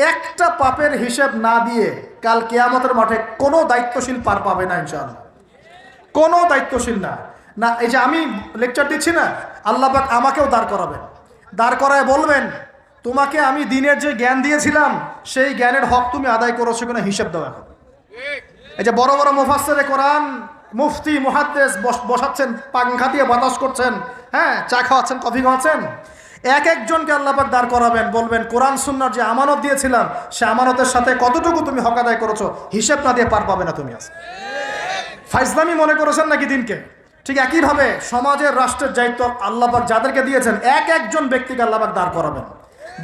একটা পাপের হিসেব না দিয়ে কাল কেয়ামতের মাঠে কোনো দায়িত্বশীল পার পাবে না ইনশাআল্লাহ। কোনো দায়িত্বশীল না। না, এই যে আমি লেকচার দিচ্ছি না, আল্লাহ পাক আমাকেও দাঁড় করাবেন। দাঁড় করায় বলবেন, তোমাকে আমি দিনের যে জ্ঞান দিয়েছিলাম, সেই জ্ঞানের হক তুমি আদায় করেছ কিনা হিসেব দাও এখন। এই যে বড় বড় মুফাসসিরে কোরআন, মুফতি, মুহাদ্দেস বস- বসাচ্ছেন পাংখা দিয়ে বাতাস করছেন হ্যাঁ চা খাওয়াচ্ছেন, কফি খাওয়াচ্ছেন। এক একজনকে আল্লাপাক দাঁড় করাবেন, বলবেন, কোরআন, সুন্নার যে আমানত দিয়েছিলাম, সে আমানতের সাথে কতটুকু তুমি হক আদায় করেছ, হিসেব না দিয়ে পার পাবে না তুমি আজ ফাইজলামি মনে করেছেন নাকি দিনকে? ঠিক একইভাবে সমাজের, রাষ্ট্রের দায়িত্ব আল্লাপাক যাদেরকে দিয়েছেন, এক একজন ব্যক্তিকে আল্লাপাক দাঁড় করাবেন।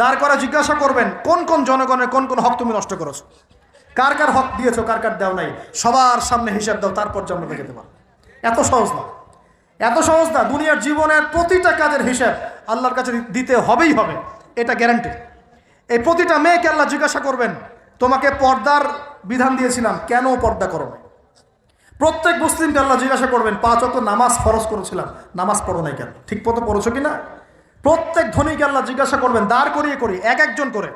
দাঁড় করা জিজ্ঞাসা করবেন, কোন কোন জনগণের কোন কোন হক তুমি নষ্ট করেছ? কার কার হক দিয়েছ, কার কার দেও নাই? সবার সামনে হিসাব দাও, তারপর জান্নাতে যেতে পারো। এত সহজ না। এত সহজ না, দুনিয়ার জীবনের প্রতিটা কাজের হিসাব আল্লাহর কাছে দিতে হবেই হবে, এটা গ্যারান্টি এই প্রতিটা মেয়েকে আল্লাহ জিজ্ঞাসা করবেন, তোমাকে পর্দার বিধান দিয়েছিলাম, কেন পর্দা করো? প্রত্যেক মুসলিমকে আল্লাহ জিজ্ঞাসা করবেন, পাঁচ অত নামাজ ফরজ করেছিলাম, নামাজ পড়ো নাই কেন? ঠিক মতো পড়েছো কি না প্রত্যেক ধনীকে আল্লাহ জিজ্ঞাসা করবেন, দাঁড় করিয়ে করি, এক একজন করে,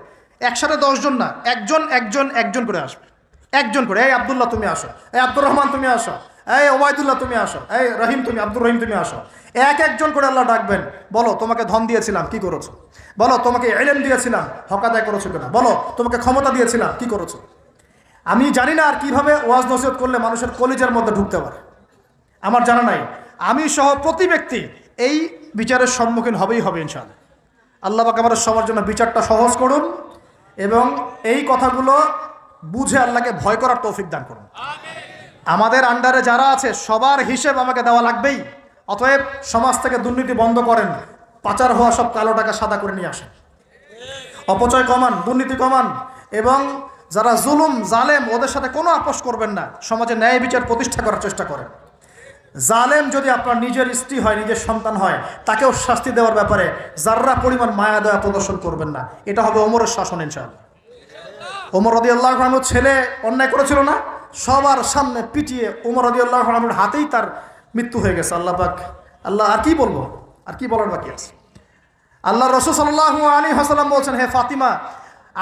একসাথে দশজন না, একজন একজন একজন করে আসবে, একজন করে, এই আবদুল্লাহ, তুমি আসো, এই আব্দুর রহমান, তুমি আসো এই ওবায়দুল্লাহ, তুমি আসো। এই রহিম, তুমি, আব্দুর রহিম, তুমি আসো। এক একজন করে আল্লাহ ডাকবেন, বলো, তোমাকে ধন দিয়েছিলাম, কি করেছ? বলো, তোমাকে এলেম দিয়েছিলাম হকাদায় করেছ কিনা? বলো, তোমাকে ক্ষমতা দিয়েছিলাম, কি করেছ? আমি জানি না আর কীভাবে ওয়াজ নসিহত করলে মানুষের কলিজার মধ্যে ঢুকতে পারে। আমার জানা নাই। আমি সহ প্রতি ব্যক্তি এই বিচারের সম্মুখীন হবেই হবে, ইনশাআল্লাহ। আল্লাহ পাক আমাদের সবার জন্য বিচারটা সহজ করুন এবং এই কথাগুলো বুঝে আল্লাহকে ভয় করার তৌফিক দান করুন। আমাদের আন্ডারে যারা আছে, সবার হিসেব আমাকে দেওয়া লাগবেই। অতএব সমাজ থেকে দুর্নীতি বন্ধ করেন। পাচার হওয়া সব কালো টাকা সাদা করে নিয়ে আসেন। অপচয় কমান, দুর্নীতি কমান এবং যারা জুলুম, জালেম, ওদের সাথে কোনো আপোষ করবেন না। সমাজে ন্যায় বিচার প্রতিষ্ঠা করার চেষ্টা করেন। জালেম যদি আপনার নিজের স্ত্রী হয়, নিজের সন্তান হয়, তাকেও শাস্তি দেওয়ার ব্যাপারে যাররা পরিমাণ মায়া দেওয়া প্রদর্শন করবেন না। এটা হবে ওমরের শাসন, ইনশাআল্লাহ। ওমর রদি আল্লাহ ছেলে অন্যায় করেছিল না? সবার সামনে পিটিয়ে ওমর রদি আল্লাহ হাতেই তার মৃত্যু হয়ে গেছে, আল্লাহ পাক, আল্লাহ, আর কি বলব? আর কি বলার বাকি আছে? আল্লাহ রসুল সাল্লাহ আলী হাসালাম বলছেন, হে ফাতিমা,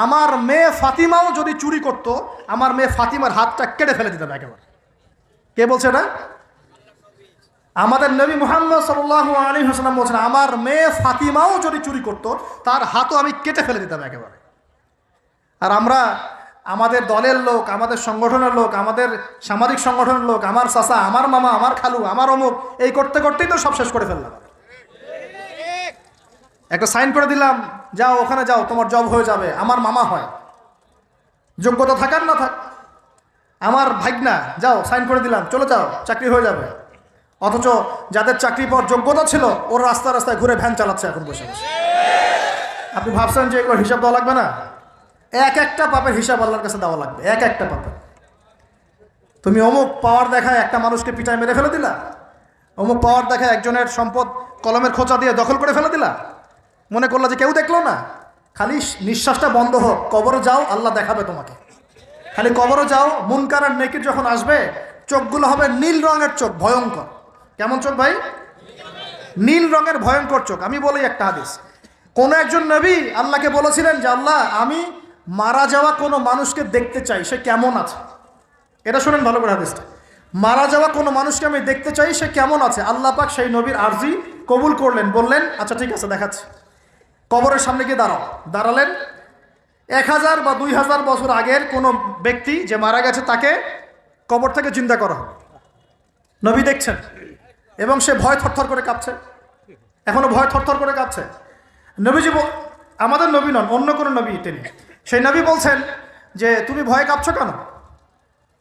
আমার মেয়ে ফাতিমাও যদি চুরি করত, আমার মেয়ে ফাতিমার হাতটা কেটে ফেলে দিতাম একেবারে। কে বলছে না আমাদের নবী মুহাম্মদ সাল্লাহ আলী হাসালাম বলছেন, আমার মেয়ে ফাতিমাও যদি চুরি করত, তার হাতও আমি কেটে ফেলে দিতাম একেবারে। আর আমরা আমাদের দলের লোক, আমাদের সংগঠনের লোক, আমাদের সামাজিক সংগঠনের লোক, আমার চাচা, আমার মামা, আমার খালু, আমার অমুক, এই করতে করতেই তো সব শেষ করে ফেললাম। একটা সাইন করে দিলাম, যাও, ওখানে যাও, তোমার জব হয়ে যাবে, আমার মামা হয়। যোগ্যতা থাকার না থাক, আমার ভাগনা, যাও, সাইন করে দিলাম, চলে যাও, চাকরি হয়ে যাবে। অথচ যাদের চাকরি পাওয়ার যোগ্যতা ছিল, ওর রাস্তা রাস্তায় ঘুরে ভ্যান চালাচ্ছে এখন বসে বসে। আপনি ভাবছেন যে এগুলো হিসাব দেওয়া লাগবে না? এক একটা পাপের হিসাব আল্লাহর কাছে দেওয়া লাগবে, এক একটা পাপের। তুমি অমুক পাওয়ার দেখায় একটা মানুষকে পিটায় মেরে ফেলে দিলা? অমুক পাওয়ার দেখায় একজনের সম্পদ কলমের খোঁচা দিয়ে দখল করে ফেলে দিলা? মনে করল যে কেউ দেখল না? খালি নিঃশ্বাসটা বন্ধ হোক, কবরে যাও, আল্লাহ দেখাবে তোমাকে। খালি কবরে যাও, মুনকার আর নেকির যখন আসবে, চোখগুলো হবে নীল রঙের চোখ, ভয়ঙ্কর। কেমন চোখ ভাই? নীল রঙের ভয়ঙ্কর চোখ। আমি বলি একটা হাদিস। কোন একজন নবী আল্লাহকে বলেছিলেন যে, আল্লাহ, আমি মারা যাওয়া কোনো মানুষকে দেখতে চাই, সে কেমন আছে? এটা শুনেন ভালো করে হাদিসটা। মারা যাওয়া কোনো মানুষকে আমি দেখতে চাই, সে কেমন আছে? আল্লাহ পাক সেই নবীর আর্জি কবুল করলেন, বললেন আচ্ছা ঠিক আছে, দেখাচ্ছি। কবরের সামনে গিয়ে দাঁড়াও। দাঁড়ালেন। এক হাজার বা দুই হাজার বছর আগের কোনো ব্যক্তি যে মারা গেছে, তাকে কবর থেকে চিন্তা করা নবী দেখছেন। এবং সে ভয় থরথর করে কাঁপছে। এখনও ভয় থরথর করে কাঁপছে। নবীজি আমাদের নবী নন, অন্য কোনো নবী তিনি সেই নবী বলছেন যে, তুমি ভয় কাঁপছো কেন?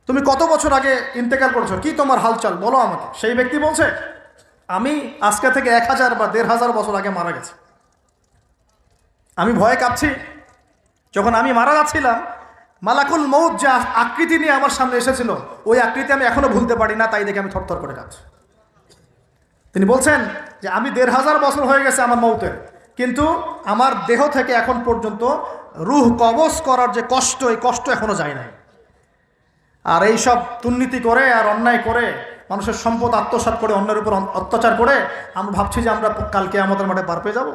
তুমি কত বছর আগে ইন্তেকাল করেছ? কি তোমার হালচাল? বলো আমাকে। সেই ব্যক্তি বলছে, আমি আজকে থেকে এক হাজার বা দেড় হাজার বছর আগে মারা গেছি। আমি ভয়ে কাঁপছি। যখন আমি মারা যাচ্ছিলাম, মালাকুল মৌত যে আকৃতি নিয়ে আমার সামনে এসেছিল, ওই আকৃতি আমি এখনও ভুলতে পারি না, তাই দেখে আমি থরথর করে কাঁপছি। তিনি বলছেন যে, আমি দেড় হাজার বছর হয়ে গেছে আমার মৌতের কিন্তু আমার দেহ থেকে এখন পর্যন্ত রুহ কবজ করার যে কষ্ট, এই কষ্ট এখনও যায় নাই। আর এই সব দুর্নীতি করে আর অন্যায় করে, মানুষের সম্পদ আত্মসাৎ করে, অন্যের উপর অত্যাচার করে, আমরা ভাবছি যে আমরা কালকে আমাদের মাঠে পার পেয়ে যাব।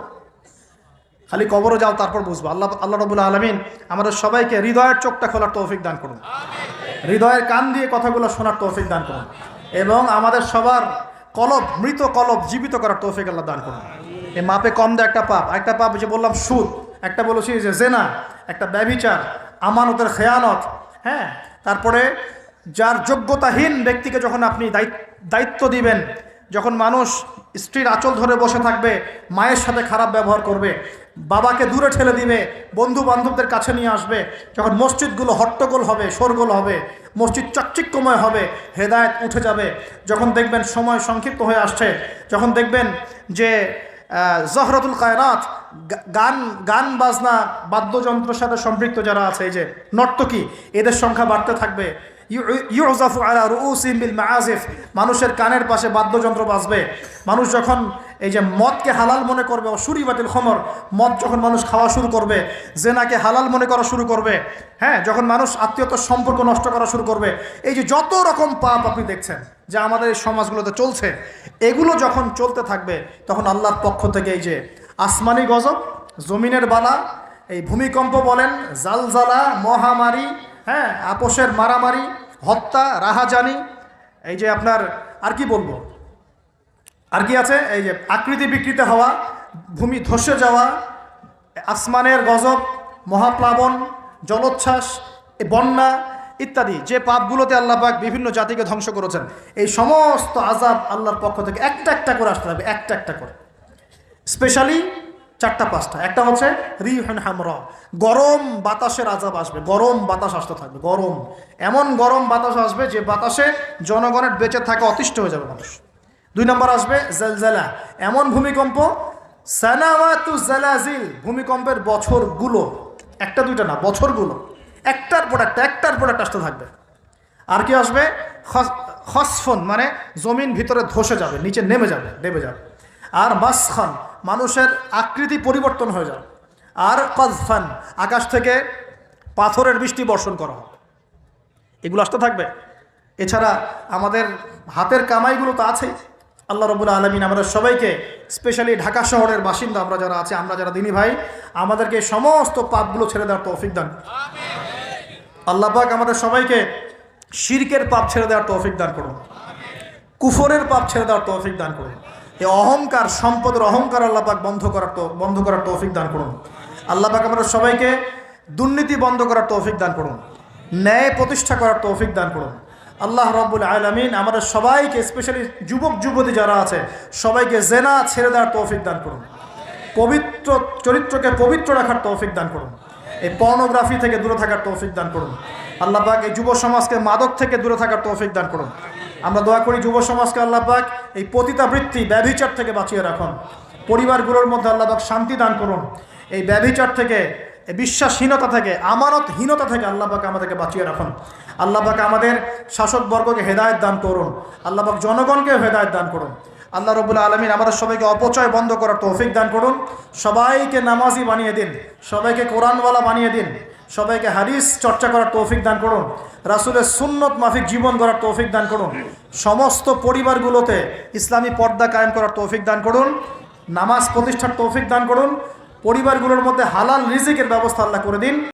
খালি কবরও যাও, তারপর বুঝব। আল্লাহ আল্লাহ রবুল্লা আলমিন আমাদের সবাইকে হৃদয়ের চোখটা খোলার তৌফিক দান করুন। হৃদয়ের কান দিয়ে কথাগুলো শোনার তৌফিক দান করুন। এবং আমাদের সবার কলব, মৃত কলব জীবিত করার তৌফিক আল্লাহ দান করুন। এই মাপে কম দেয় একটা পাপ। একটা পাপ যে বললাম সুদ। একটা বলেছি যে জেনা, একটা ব্যবিচার আমানতের খেয়ানত হ্যাঁ? তারপরে যার যোগ্যতাহীন ব্যক্তিকে যখন আপনি দায়িত্ব দিবেন, যখন মানুষ স্ত্রীর আঁচল ধরে বসে থাকবে, মায়ের সাথে খারাপ ব্যবহার করবে, বাবাকে দূরে ঠেলে দিবে বন্ধু বান্ধবদের কাছে নিয়ে আসবে, যখন মসজিদগুলো হট্টগোল হবে, শোরগোল হবে, মসজিদ চাকচিক্যময় হবে, হেদায়েত উঠে যাবে, যখন দেখবেন সময় সংক্ষিপ্ত হয়ে আসছে, যখন দেখবেন যে জহরতুল কায়নাত গান গান, বাজনা, বাদ্যযন্ত্রের সাথে সম্পৃক্ত যারা আছে, এই যে নর্তকী, এদের সংখ্যা বাড়তে থাকবে। ইউজাফু আলা রুউসিহিম বিল মাআজিফ মানুষের কানের পাশে বাদ্যযন্ত্র বাজবে। মানুষ যখন এই যে মদকে হালাল মনে করবে সুরি বাতিল খমর, মদ যখন মানুষ খাওয়া শুরু করবে, জেনাকে হালাল মনে করা শুরু করবে হ্যাঁ যখন মানুষ আত্মীয়তার সম্পর্ক নষ্ট করা শুরু করবে, এই যে যত রকম পাপ আপনি দেখছেন যে আমাদের এই সমাজগুলোতে চলছে, এগুলো যখন চলতে থাকবে, তখন আল্লাহর পক্ষ থেকে এই যে আসমানি গজব, জমিনের বালা, এই ভূমিকম্প বলেন, জালজালা, মহামারী হ্যাঁ আপোষের মারামারি হত্যা, রাহাজানি, এই যে আপনার, আর কি বলব? আর কি আছে? এই যে আকৃতি বিকৃত হওয়া, ভূমি ধসে যাওয়া, আসমানের গজব, মহাপ্লাবন, জলোচ্ছ্বাস বন্যা ইত্যাদি, যে পাপগুলোতে পাক বিভিন্ন জাতিকে ধ্বংস করেছেন। এই সমস্ত আজাব আল্লাহর পক্ষ থেকে একটা একটা করে আসতে হবে একটা একটা করে। স্পেশালি চারটা, পাঁচটা। একটা হচ্ছে রিহান হামরা। গরম বাতাসের আজাব আসবে। গরম বাতাস আসতে থাকবে, গরম। এমন গরম বাতাস আসবে যে বাতাসে জনগণের বেঁচে থাকা অতিষ্ঠ হয়ে যাবে মানুষ। দুই নম্বর আসবে জেলজেলা। এমন ভূমিকম্প, সানাওয়াতু জালাজিল, ভূমিকম্পের বছরগুলো। একটা, দুইটা না, বছরগুলো। একটার পর একটা, একটার পর একটা আসতে থাকবে। আর কি আসবে? খস- খসফন মানে জমিন ভিতরে ধসে যাবে, নিচে নেমে যাবে নেমে যাবে। আর মাসখান মানুষের আকৃতি পরিবর্তন হয়ে যায় আর কজফান আকাশ থেকে পাথরের বৃষ্টি বর্ষণ করা হবে। এগুলো আসতে থাকবে। এছাড়া আমাদের হাতের কামাইগুলো তো আছেই। আল্লাহ রবুল্লা আলমিন আমাদের সবাইকে স্পেশালি ঢাকা শহরের বাসিন্দা আমরা যারা আছি, আমরা যারা দিনী ভাই, আমাদেরকে সমস্ত পাপগুলো ছেড়ে দেওয়ার তৌফিক দান আল্লাহ পাক আমাদের সবাইকে শিরকের পাপ ছেড়ে দেওয়ার তৌফিক দান করুন। কুফরের পাপ ছেড়ে দেওয়ার তৌফিক দান করুন। এই অহংকার, সম্পদের অহংকার আল্লাহ পাক বন্ধ করার বন্ধ করার তৌফিক দান করুন। আল্লাহ পাক আমাদের সবাইকে দুর্নীতি বন্ধ করার তৌফিক দান করুন। ন্যায় প্রতিষ্ঠা করার তৌফিক দান করুন। আল্লাহ রব্বুল আলমিন আমাদের সবাইকে স্পেশালি যুবক, যুবতী যারা আছে, সবাইকে জেনা ছেড়ে দেওয়ার তৌফিক দান করুন। পবিত্র চরিত্রকে পবিত্র রাখার তৌফিক দান করুন। এই পর্নোগ্রাফি থেকে দূরে থাকার তৌফিক দান করুন। আল্লাহ পাক এই যুব সমাজকে মাদক থেকে দূরে থাকার তৌফিক দান করুন। আমরা দোয়া করি যুব সমাজকে আল্লাহ পাক এই পতিতাবৃত্তি ব্যভিচার থেকে বাঁচিয়ে রাখুন। পরিবারগুলোর মধ্যে আল্লাহ পাক শান্তি দান করুন। এই ব্যভিচার থেকে বিশ্বাসহীনতা থেকে, আমানতহীনতা থেকে আল্লাহ পাক আমাদেরকে বাঁচিয়ে রাখুন। আল্লাহ পাক আমাদের শাসকবর্গকে হেদায়ত দান করুন। আল্লাহ পাক জনগণকে হেদায়ত দান করুন। আল্লাহ রবুল্লা আলমিন আমাদের সবাইকে অপচয় বন্ধ করার তৌফিক দান করুন। সবাইকে নামাজি বানিয়ে দিন। সবাইকে কোরআনওয়ালা বানিয়ে দিন। সবাইকে হাদিস চর্চা করার তৌফিক দান করুন। রাসুলের সুন্নত মাফিক জীবন করার তৌফিক দান করুন। সমস্ত পরিবারগুলোতে ইসলামী পর্দা কায়েম করার তৌফিক দান করুন। নামাজ প্রতিষ্ঠার তৌফিক দান করুন। পরিবারগুলোর মধ্যে হালাল রিজিকের ব্যবস্থা আল্লাহ করে দিন।